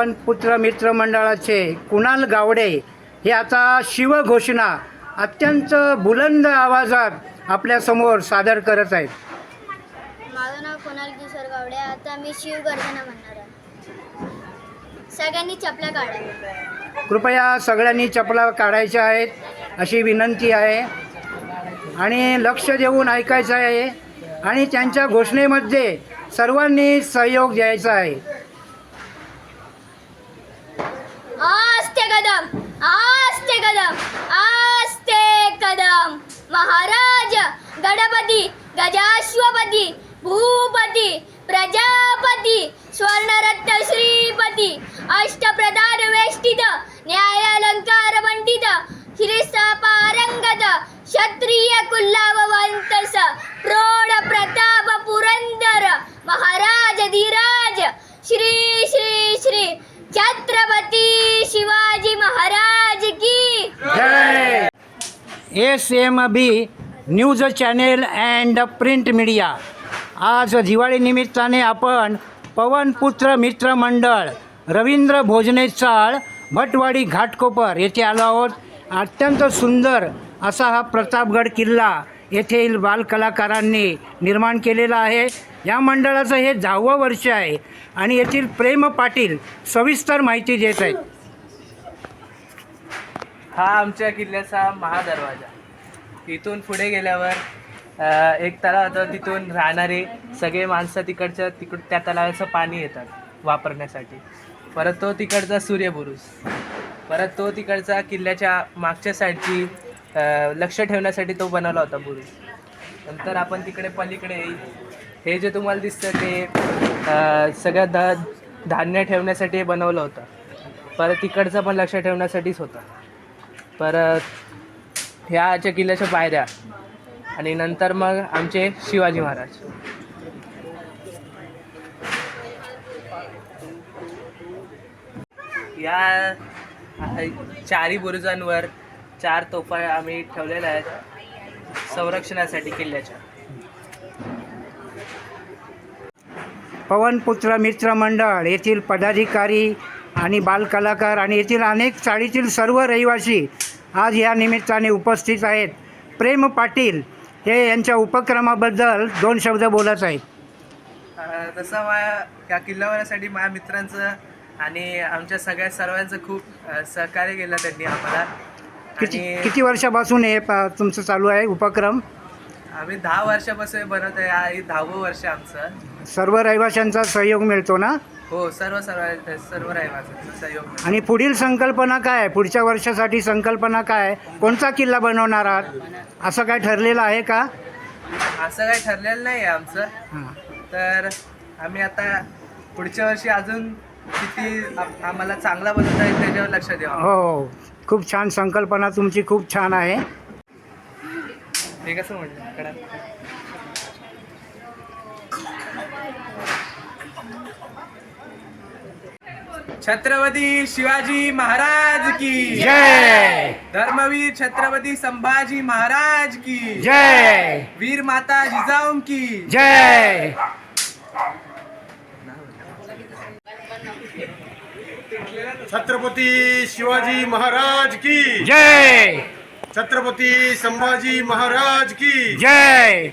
पवनपुत्र मित्र मंडळाचे कुणाल गावडे हे आता शिवघोषणा अत्यंत बुलंद आवाजात आपल्यासमोर सादर करत आहेत. माझं नाव कुणाल किशोर गावडे आता मी शिवगर्जना म्हणणार आहे. सगळ्यांनी चपल्या काढा. कृपया सगळ्यांनी चपला काढायच्या आहेत अशी विनंती आहे. आणि लक्ष देऊन ऐकायचं आहे. आणि त्यांच्या घोषणेमध्ये सर्वांनी सहयोग द्यायचा आहे आस्ते कदम आस्ते कदम आस्ते कदम. महाराज गणपती गजाश्वपती भूपती प्रजापती स्वर्णरत्न श्रीपती अष्टप्रधान वेष्टित न्यायालंकार पंडित पारंगत क्षत्रिय कुल्लावंतस प्रौढ प्रताप पुरंदर. महाराज धीराज श्री श्री श्री छत्रपती शिवाजी महाराज की जय S M B news channel and print media. आज दिवाळी निमित्ताने आपण पवनपुत्र मित्र मंडळ रवींद्र भोजने चाळ भटवाडी घाटकोपर येथे आलो आहोत. अत्यंत सुंदर असा हा प्रतापगड किल्ला येथील बालकलाकारांनी निर्माण केलेला आहे. या मंडळाचं हे दहावं वर्ष आहे आणि येथील प्रेम पाटील सविस्तर माहिती देत आहेत. हा आमच्या किल्ल्याचा महादरवाजा. इथून पुढे गेल्यावर अ, एक तलाव होता तिथून राहणारे सगळे माणसं तिकडच्या तिकड त्या तलावाचं पाणी येतात वापरण्यासाठी. परत तो तिकडचा सूर्यबुरुज परत तो तिकडचा किल्ल्याच्या मागच्या साईडची अ, लक्ष ठेवण्यासाठी तो बनवला होता बुरुज. नंतर आपण तिकडे पलीकडे येईल. हे जे तुम्हाला दिसतं ते अ, सगळं ध धान्य ठेवण्यासाठी हे बनवलं होतं. परत तिकडचं पण लक्ष ठेवण्यासाठीच होतं. परत ह्याच्या किल्ल्याच्या पायऱ्या. आणि नंतर मग आमचे शिवाजी महाराज. या चारी बुरुजांवर चार तोफा आम्ही ठेवलेल्या आहेत. संरक्षणासाठी किल्ल्याच्या. पवनपुत्र मित्र मंडळ येथील पदाधिकारी आणि बालकलाकार आणि येथील अनेक चाळीतील सर्व रहिवासी आज या निमित्ताने उपस्थित आहेत प्रेम पाटील हे यांच्या उपक्रमाबद्दल दोन शब्द बोलत आहेत. तसं माझ्या या किल्ल्यावरसाठी माझ्या मित्रांचं आणि आमच्या सगळ्या सर्वांचं खूप सहकार्य केलं त्यांनी आम्हाला. किती किती वर्षापासून हे तुमचं चालू आहे उपक्रम? आम्ही दहा वर्षापासून बनवत आहे हे दहावं वर्ष आमचं. सर्व रहिवाशांचा सहयोग मिळतो ना? हो सर्व सर्व सर्व सहयोग मिळाला. आणि पुढील संकल्पना काय? आहे पुढच्या वर्षासाठी संकल्पना काय? आहे? कोणता किल्ला बनवणार आहात? असं काय ठरलेलं आहे का? असं काही ठरलेलं नाही आहे आमचं. हां. तर आम्ही आता पुढच्या वर्षी अजून किती आम- आम्हाला चांगला बनवता येईल त्याच्यावर लक्ष द्यावं. हो खूप छान संकल्पना तुमची खूप छान आहे. हे कसं म्हणलं कडा छत्रपती शिवाजी महाराज की जय! धर्मवीर छत्रपती संभाजी महाराज की जय! वीर माता जिजाऊ की जय! छत्रपती शिवाजी महाराज की जय! छत्रपती संभाजी महाराज की जय!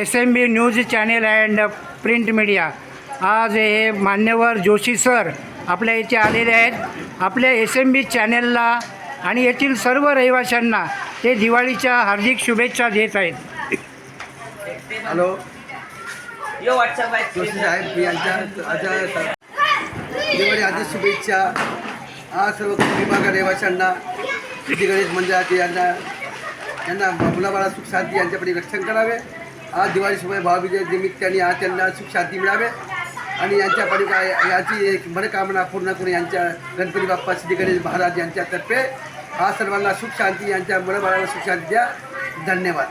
S M B news channel and print media. आज हे मान्यवर जोशी सर आपल्या इथे आलेले आहेत. आपल्या एस एम बी चॅनेलला आणि येथील सर्व रहिवाशांना ते दिवाळीच्या हार्दिक शुभेच्छा देत आहेत. हॅलो. जोशी साहेब यांच्या दिवाळी आधी शुभेच्छा. आज सर्व विभाग रहिवाशांना गणेश मंदिराचे यांना यांना मुलाबाळा सुख शांती यांच्याकडे रक्षण करावे. आज दिवाळी शुभ भावविजय निमित्ताने आज त्यांना सुख शांती मिळावे. आणि यांच्या पडी याची एक मनोकामना पूर्ण करून यांच्या गणपती बाप्पा सिद्धी गणेश महाराज यांच्यातर्फे आज सर्वांना सुख शांती यांच्या मुलाबाळाला सुख शांती द्या. धन्यवाद.